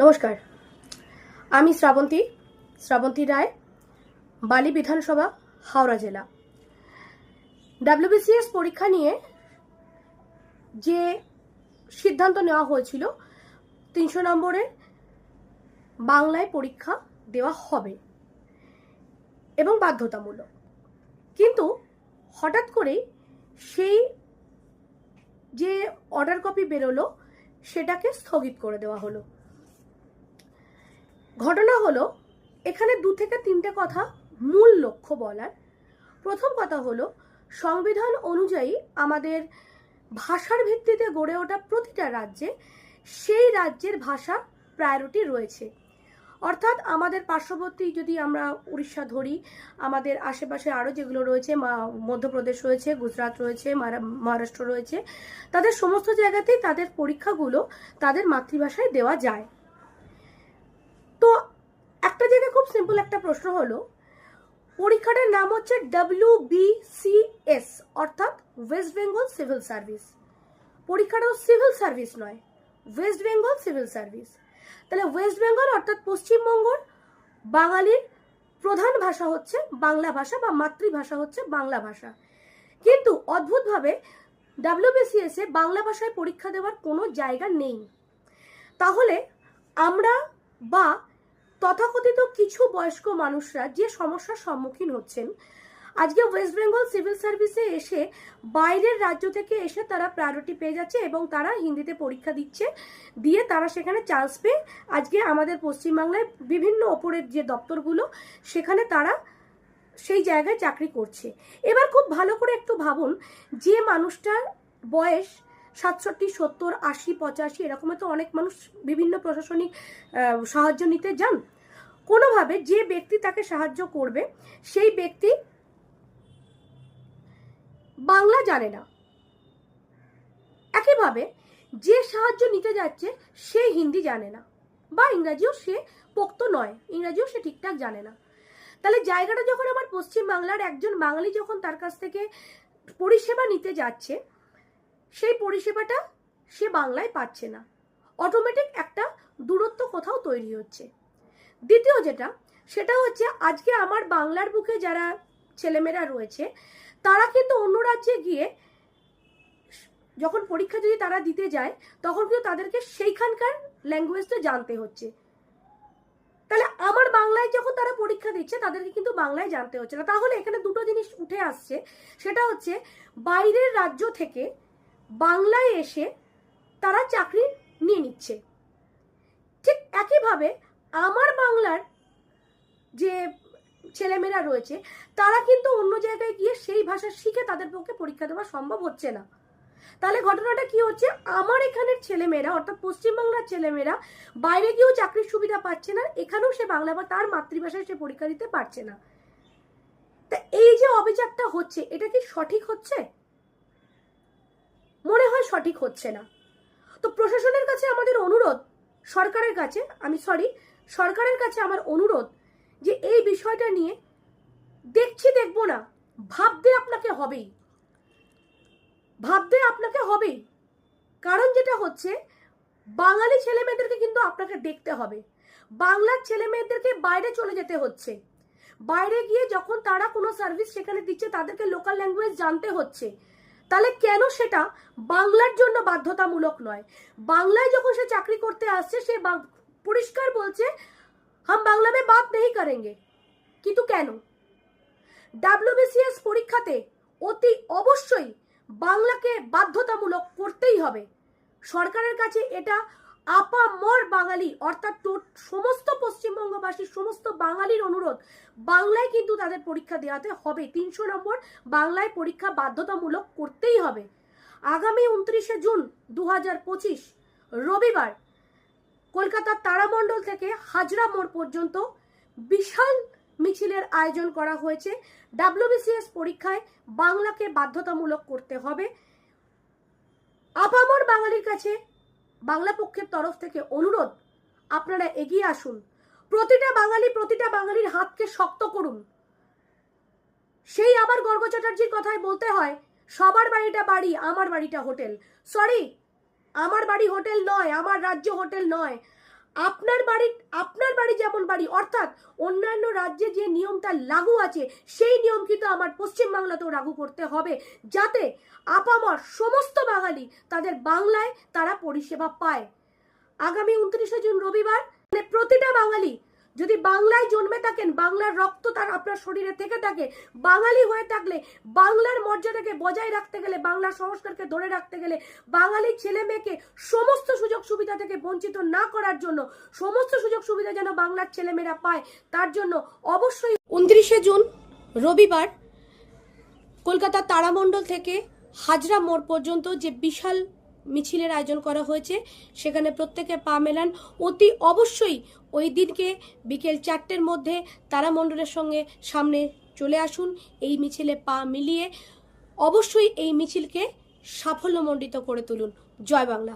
নমস্কার। আমি শ্রাবন্তী শ্রাবন্তী রায়, বালি বিধানসভা, হাওড়া জেলা। ডাব্লিউবিসিএস পরীক্ষা নিয়ে যে সিদ্ধান্ত নেওয়া হয়েছিল, তিনশো নম্বরের বাংলায় পরীক্ষা দেওয়া হবে এবং বাধ্যতামূলক। কিন্তু হঠাৎ করেই সেই যে অর্ডার কপি বেরোলো, সেটাকে স্থগিত করে দেওয়া হলো। ঘটনা হলো, এখানে দু থেকে তিনটে কথা মূল লক্ষ্য বলার। প্রথম কথা হলো, সংবিধান অনুযায়ী আমাদের ভাষার ভিত্তিতে গড়ে ওঠা প্রতিটা রাজ্যে সেই রাজ্যের ভাষা প্রায়োরিটি রয়েছে। অর্থাৎ আমাদের পার্শ্ববর্তী যদি আমরা উড়িষ্যা ধরি, আমাদের আশেপাশে আরও যেগুলো রয়েছে মধ্যপ্রদেশ রয়েছে, গুজরাট রয়েছে মহারাষ্ট্র রয়েছে, তাদের সমস্ত জায়গাতেই তাদের পরীক্ষাগুলো তাদের মাতৃভাষায় দেওয়া যায় তো একটা জায়গায় খুব সিম্পল একটা প্রশ্ন হলো, পরীক্ষাটার নাম হচ্ছে ডাব্লিউ বিসিএস অর্থাৎ ওয়েস্ট বেঙ্গল সিভিল সার্ভিস পরীক্ষাটাও সিভিল সার্ভিস নয় ওয়েস্ট বেঙ্গল সিভিল সার্ভিস তাহলে ওয়েস্ট বেঙ্গল অর্থাৎ পশ্চিমবঙ্গর বাঙালির প্রধান ভাষা হচ্ছে বাংলা ভাষা বা মাতৃভাষা হচ্ছে বাংলা ভাষা। কিন্তু অদ্ভুতভাবে ডাব্লিউবিসিএস এ বাংলা ভাষায় পরীক্ষা দেওয়ার কোনো জায়গা নেই। তাহলে আমরা বা তথাকথিত কিছু বয়স্ক মানুষরা যে সমস্যার সম্মুখীন হচ্ছেন। আজকে ওয়েস্ট বেঙ্গল সিভিল সার্ভিসে এসে বাইরের রাজ্য থেকে এসে তারা প্রায়োরিটি পেয়ে যাচ্ছে এবং তারা হিন্দিতে পরীক্ষা দিচ্ছে। দিয়ে তারা সেখানে চান্স পেয়ে আজকে আমাদের পশ্চিমবাংলায় বিভিন্ন ওপরের যে দপ্তরগুলো, সেখানে তারা সেই জায়গায় চাকরি করছে। এবার খুব ভালো করে একটু ভাবুন, যে মানুষটার বয়স সাতষট্টি, সত্তর, আশি, পঁচাশি এরকমও তো অনেক মানুষ বিভিন্ন প্রশাসনিক সাহায্য নিতে যান। কোনোভাবে যে ব্যক্তি তাকে সাহায্য করবে, সেই ব্যক্তি বাংলা জানে না। একইভাবে যে সাহায্য নিতে যাচ্ছে, সে হিন্দি জানে না বা ইংরাজিও সে পোক্ত নয়, ইংরাজিও সে ঠিকঠাক জানে না। তাহলে জায়গাটা যখন আমার পশ্চিম বাংলার একজন বাঙালি যখন তার কাছ থেকে পরিষেবা নিতে যাচ্ছে সেই পরিষেবাটা সে বাংলায় পাচ্ছে না। অটোমেটিক একটা দূরত্ব কোথাও তৈরি হচ্ছে। দ্বিতীয় যেটা, সেটা হচ্ছে আজকে আমার বাংলার বুকে যারা ছেলেমেয়েরা রয়েছে, তারা কিন্তু অন্য রাজ্যে গিয়ে যখন পরীক্ষা যদি তারা দিতে যায়, তখন কিন্তু তাদেরকে সেইখানকার ল্যাঙ্গুয়েজটা জানতে হচ্ছে। তাহলে আমার বাংলায় যখন তারা পরীক্ষা দিচ্ছে, তাদেরকে কিন্তু বাংলায় জানতে হচ্ছে না। তাহলে এখানে দুটো জিনিস উঠে আসছে, সেটা হচ্ছে বাইরের রাজ্য থেকে বাংলায় এসে তারা চাকরি নিয়ে নিচ্ছে। ঠিক একইভাবে আমার বাংলার যে ছেলেমেয়েরা রয়েছে, তারা কিন্তু অন্য জায়গায় গিয়ে সেই ভাষা শিখে তাদের পক্ষে পরীক্ষা দেওয়া সম্ভব হচ্ছে না। তাহলে ঘটনাটা কি হচ্ছে? আমার এখানের ছেলেমেয়েরা, অর্থাৎ পশ্চিমবাংলার ছেলেমেয়েরা বাইরে গিয়েও চাকরির সুবিধা পাচ্ছে না, এখানেও সে বাংলা বা তার মাতৃভাষায় সে পরীক্ষা দিতে পারছে না। তা এই যে অবিচারটা হচ্ছে, এটা কি সঠিক হচ্ছে? মনে হয় সঠিক হচ্ছে না। তো প্রশাসনের কাছে আমাদের অনুরোধ, সরকারের কাছে, আমি সরি সরকারের কাছে আমার অনুরোধ যে এই বিষয়টা নিয়ে দেখছি দেখব না, ভাবতে আপনাকে হবেই। ভাবতে আপনাকে হবেই। কারণ যেটা হচ্ছে, বাঙালি ছেলে মেয়েদেরকে কিন্তু আপনাকে দেখতে হবে। বাংলার ছেলে মেয়েদেরকে বাইরে চলে যেতে হচ্ছে। বাইরে গিয়ে যখন তারা কোনো সার্ভিস সেখানে দিচ্ছে, তাদেরকে লোকাল ল্যাঙ্গুয়েজ জানতে হচ্ছে। তাহলে কেন সেটা বাংলার জন্য বাধ্যতামূলক নয়? বাংলায় যখন সে চাকরি করতে আসছে, সে পরিষ্কার বলছে, হাম বাংলা মে বাত নেই করেঙ্গে। কিন্তু কেন? ডাব্লিউবিসিএস পরীক্ষাতে অতি অবশ্যই বাংলাকে বাধ্যতামূলক করতেই হবে। সরকারের কাছে এটা আপামর বাঙালি, অর্থাৎ সমস্ত পশ্চিমবঙ্গবাসী সমস্ত বাঙালির অনুরোধ, বাংলায় কিন্তু তাদের পরীক্ষা দেওয়াতে হবে। তিনশো নম্বর, বাংলায় পরীক্ষা বাধ্যতামূলক করতেই হবে। আগামী উনত্রিশে জুন দু রবিবার, কলকাতার তারামণ্ডল থেকে হাজরা মোড় পর্যন্ত বিশাল মিছিলের আয়োজন করা হয়েছে। ডাব্লিউবিসিএস পরীক্ষায় বাংলাকে বাধ্যতামূলক করতে হবে। আপামর বাঙালির কাছে বাংলা পক্ষের তরফ থেকে অনুরোধ, আপনারা এগিয়ে আসুন। প্রতিটা বাঙালি প্রতিটা বাঙালির হাতকে শক্ত করুন। সেই আবার গর্গ চ্যাটার্জির কথায় বলতে হয়, সবার বাড়িটা বাড়ি, আমার বাড়িটা হোটেল। সরি আমার বাড়ি হোটেল নয়, আমার রাজ্য হোটেল নয়। আপনার বাড়ি আপনার বাড়ি যেমন বাড়ি, অর্থাৎ অন্যান্য রাজ্যে যে নিয়মটা লাগু আছে, সেই নিয়ম কিন্তু আমার পশ্চিমবাংলাতেও লাগু করতে হবে, যাতে আপামর সমস্ত বাঙালি তাদের বাংলায় তারা পরিষেবা পায়। আগামী উনত্রিশে জুন রবিবার মানে প্রতিটা বাঙালি যদি বাংলায় জন্মে থাকেন, বাংলার রক্ত তার আপনার শরীরে থেকে থাকে, বাঙালি হয়ে থাকলে, বাংলার মর্যাদাকে বজায় রাখতে গেলে, বাংলার সংস্কারকে ধরে রাখতে গেলে, বাঙালি ছেলে মেয়েকে সমস্ত সুযোগ সুবিধা থেকে বঞ্চিত না করার জন্য, সমস্ত সুযোগ সুবিধা যেন বাংলার ছেলেমেয়েরা পায়, তার জন্য অবশ্যই উনত্রিশে জুন, রবিবার কলকাতা তারামণ্ডল থেকে হাজরা মোড় পর্যন্ত যে বিশাল মিছিলের আয়োজন করা হয়েছে। সেখানে প্রত্যেকে পা মেলান। অতি অবশ্যই ওই দিনকে বিকেল চারটের মধ্যে তারা মণ্ডলের সঙ্গে সামনে চলে আসুন। এই মিছিলে পা মিলিয়ে অবশ্যই এই মিছিলকে সাফল্যমণ্ডিত করে তুলুন। জয় বাংলা।